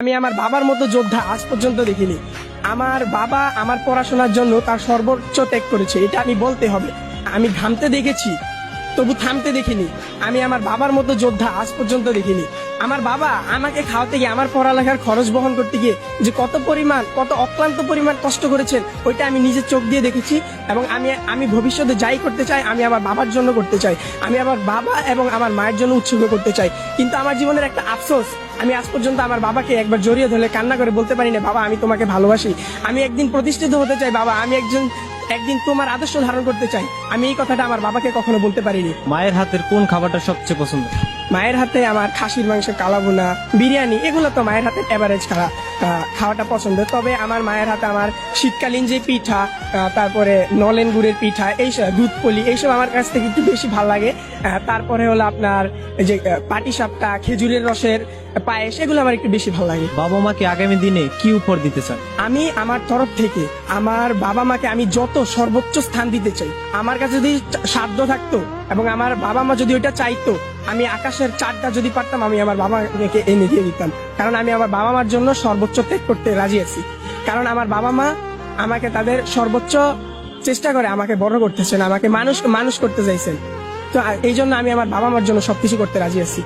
আমি আমার বাবার মতো যোদ্ধা আজ পর্যন্ত দেখিনি। আমার বাবা আমার পড়াশোনার জন্য তার সর্বোচ্চ ত্যাগ করেছে, এটা আমি বলতে হবে। আমি ঘামতে দেখেছি। তবু থামতে দেখিনি। আমি আমার বাবার মতো যোদ্ধা আজ পর্যন্ত দেখিনি। আমার বাবা আমাকে খাওয়াতে গিয়ে, আমার পড়ালেখার খরচ বহন করতে গিয়ে যে কত পরিমাণ, কত অক্লান্ত পরিমাণ কষ্ট করেছেন, ওইটা আমি নিজের চোখ দিয়ে দেখেছি এবং আমি আমি ভবিষ্যতে যাই করতে চাই, আমি আমার বাবার জন্য করতে চাই। আমি আমার বাবা এবং আমার মায়ের জন্য উৎসর্গ করতে চাই। কিন্তু আমার জীবনের একটা আফসোস, আমি আজ পর্যন্ত আমার বাবাকে একবার জড়িয়ে ধরে কান্না করে বলতে পারি না, বাবা, আমি তোমাকে ভালোবাসি। আমি একদিন প্রতিষ্ঠিত হতে চাই, বাবা, আমি একজন একদিন তোমার আদর্শ ধারণ করতে চাই। আমি এই কথাটা আমার বাবাকে কখনো বলতে পারিনি। মায়ের হাতের কোন খাবারটা সবচেয়ে পছন্দ? মায়ের হাতে আমার খাসির মাংস কালাভুনা বিরিয়ানি এগুলো তো মায়ের হাতে এভারেজ খাওয়া খাওয়াটা পছন্দ। তবে আমার মায়ের হাতে আমার শীতকালীন যে পিঠা তারপরে নলেন গুড়ের পিঠা এইসব দুধ পলি এইসব আমার কাছ থেকে একটু বেশি ভালো লাগে। তারপরে হলো আপনার যে পাটি সাপটা খেজুরের রসের পায়েস এগুলো আমার একটু বেশি ভালো লাগে। বাবা মাকে আগামী দিনে কি দিতে চান? আমি আমার তরফ থেকে আমার বাবা মাকে আমি যত সর্বোচ্চ স্থান দিতে চাই আমার কাছে যদি সাধ্য থাকতো এবং আমার বাবা মা যদি ওইটা চাইতো আমি আকাশের চারটা যদি পারতাম আমি আমার বাবা মাকে এনে দিয়ে দিতাম। কারণ আমি আমার বাবা মার জন্য সর্বোচ্চ ত্যাগ করতে রাজি আছি। কারণ আমার বাবা মা আমাকে তাদের সর্বোচ্চ চেষ্টা করে আমাকে বড় করতেছেন আমাকে মানুষ মানুষ করতে চাইছেন। তো এই জন্য আমি আমার বাবা মার জন্য সবকিছু করতে রাজি আছি।